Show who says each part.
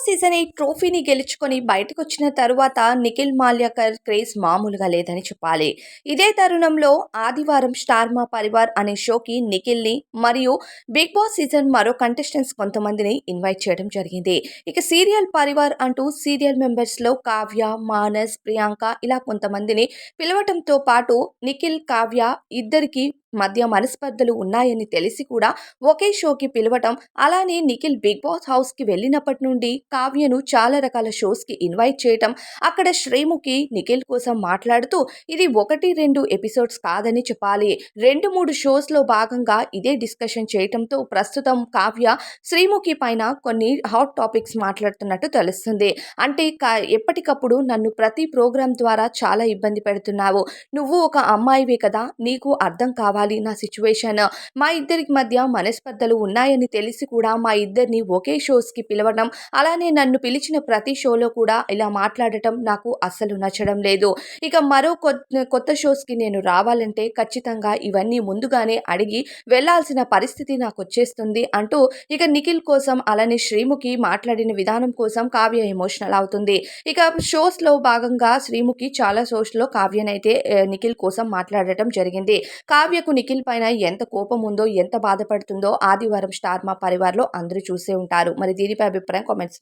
Speaker 1: Boss season eight ట్రోఫీని గెలుచుకొని బయటకు వచ్చిన తరువాత నిఖిల్ మాల్యాకర్ క్రేజ్ మామూలుగా లేదని చెప్పాలి. ఇదే తరుణంలో ఆదివారం స్టార్ మా పరివార్ అనే షోకి నిఖిల్ని మరియు బిగ్ బాస్ సీజన్ మరో కంటెస్టెంట్స్ కొంతమందిని ఇన్వైట్ చేయడం జరిగింది. ఇక సీరియల్ పరివార్ అంటూ సీరియల్ మెంబర్స్లో కావ్య మానస్ ప్రియాంక ఇలా కొంతమందిని పిలవటంతో పాటు నిఖిల్ కావ్య ఇద్దరికి మధ్య మనస్పర్ధలు ఉన్నాయని తెలిసి కూడా ఒకే షోకి పిలవటం అలానే నిఖిల్ బిగ్ బాస్ హౌస్కి వెళ్ళినప్పటి నుండి కావ్యను చాలా రకాల షోస్కి ఇన్వైట్ చేయటం అక్కడ శ్రీముఖి నిఖిల్ కోసం మాట్లాడుతూ ఇది ఒకటి రెండు ఎపిసోడ్స్ కాదని చెప్పాలి. రెండు మూడు షోస్లో భాగంగా ఇదే డిస్కషన్ చేయటంతో ప్రస్తుతం కావ్య శ్రీముఖి పైన కొన్ని హాట్ టాపిక్స్ మాట్లాడుతున్నట్టు తెలుస్తుంది. అంటే కా- ఎప్పటికప్పుడు నన్ను ప్రతి ప్రోగ్రాం ద్వారా చాలా ఇబ్బంది పెడుతున్నావు. నువ్వు ఒక అమ్మాయివే కదా నీకు అర్థం కావాలి నా సిచ్యువేషన్ మా ఇద్దరికి మధ్య మనస్పర్ధలు ఉన్నాయని తెలిసి కూడా మా ఇద్దరిని ఒకే షోస్కి పిలవడం అలానే నన్ను పిలిచిన ప్రతి షోలో కూడా ఇలా మాట్లాడటం నాకు అస్సలు నచ్చడం లేదు. ఇక మరో కొత్త కొత్త షోస్కి నేను రావాలంటే ఖచ్చితంగా ఇవన్నీ ముందుగానే అడిగి వెళ్ళాల్సిన పరిస్థితి నాకు వచ్చేస్తుంది అంటూ ఇక నిఖిల్ కోసం అలానే శ్రీముఖి మాట్లాడిన విధానం కోసం కావ్య ఎమోషనల్ అవుతుంది. ఇక షోస్లో భాగంగా శ్రీముఖి చాలా షోస్లో కావ్యనైతే నిఖిల్ కోసం మాట్లాడటం జరిగింది. కావ్యకు నిఖిల్ పైన ఎంత కోపం ఉందో ఎంత బాధపడుతుందో ఆదివారం స్టార్ మా పరివార్లో అందరూ చూసే ఉంటారు. మరి దీనిపై అభిప్రాయం కామెంట్స్